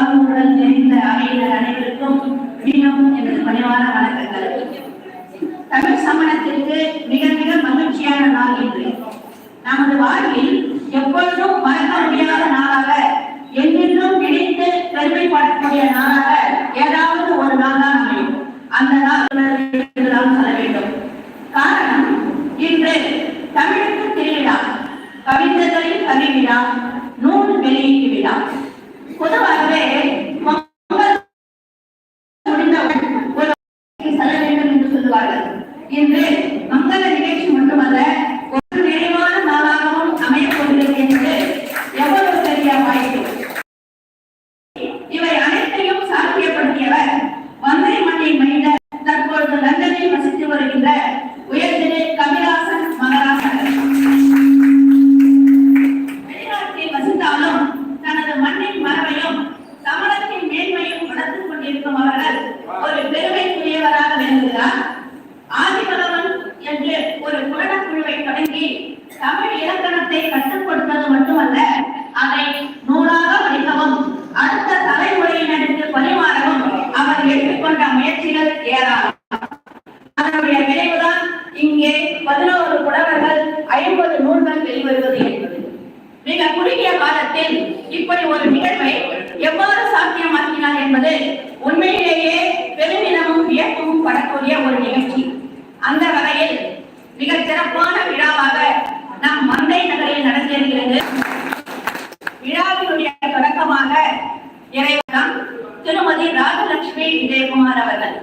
வாழ்வுடன் தெரிந்த அவையினர் அனைவருக்கும் மீண்டும் எனது பணிவான வணக்கங்கள். தமிழ் சமணத்திற்கு மிக மிக மகிழ்ச்சியான நாள் என்று நமது வாழ்வில் எப்பொழுதும் மறக்க முடியாத நாளாக என்றென்றும் நினைத்து பெருமைப்படக்கூடிய நாளாக ஏதாவது ஒரு நாள் தான் அமையும். அந்த நாள் தான் சொல்ல வேண்டும். காரணம் இன்று தமிழுக்கு திருவிழா. கவிதைகளின் கவி விழா நூல் வெளியீட்டு விழா. பொதுவாகவே பொங்கல் முடிந்தவுடன் ஒரு செல்ல வேண்டும் என்று சொல்லுவார்கள். இன்று மங்கள நிகழ்ச்சி மட்டுமல்ல காலத்தில் இப்படி ஒரு நிகழ்வை எவ்வாறு சாத்தியமாக்கினார் என்பது உண்மையிலேயே பெருமிதமும் வியப்பும் படக்கூடிய ஒரு நிகழ்ச்சி. அந்த வகையில் மிக சிறப்பான விழாவாக நம் மந்தை நகரில் நடந்திருக்கிறது விழாவினுடைய தொடக்கமாக இறைவனம் திருமதி ராஜலட்சுமி விஜயகுமார் அவர்கள்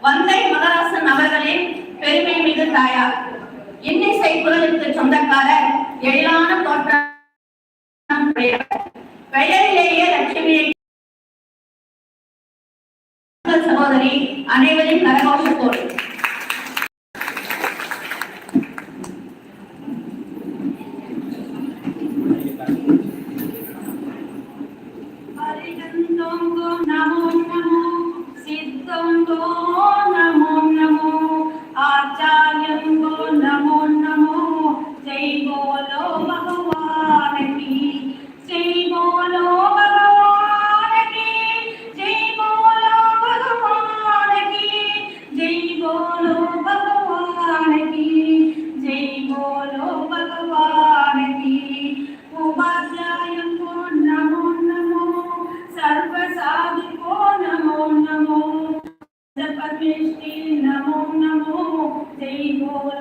வந்தை மகராசன் அவர்களின் பெருமை மிகு தாயார் இன்னிசை குரலுக்கு சொந்தக்காரர் எழிலான தோற்றம் பெயரிலேயே லட்சுமியை சகோதரி அனைவரும் கரகோஷம் போடு.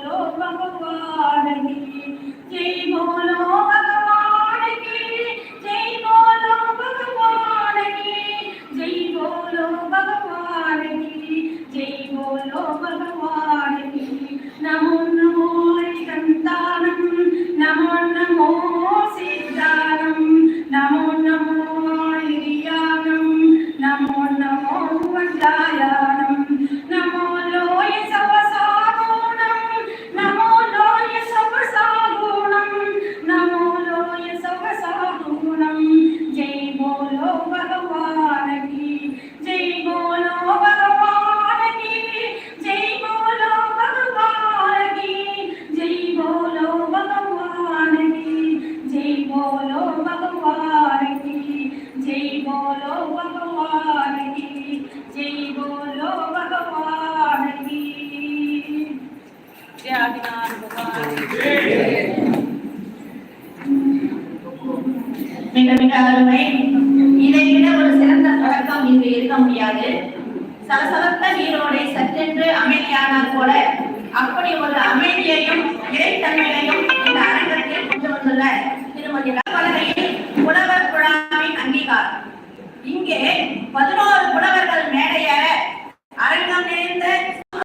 లోకమువాడని జై బోలో மிக மிக அருமை இதை விட ஒரு சிறந்த தொடக்கம் இங்கு இருக்க முடியாது சலசலத்த நீரோடை சற்றென்று அமைதியானால் போல அப்படி ஒரு அமைதியையும் இறைத்தன்மையையும் இந்த அரங்கத்தில் கொண்டு வந்துள்ள திருமதி ரப்பலகையில் புலவர் அங்கீகாரம் இங்கே பதினோரு புலவர்கள் மேடைய அரங்கம் நிறைந்த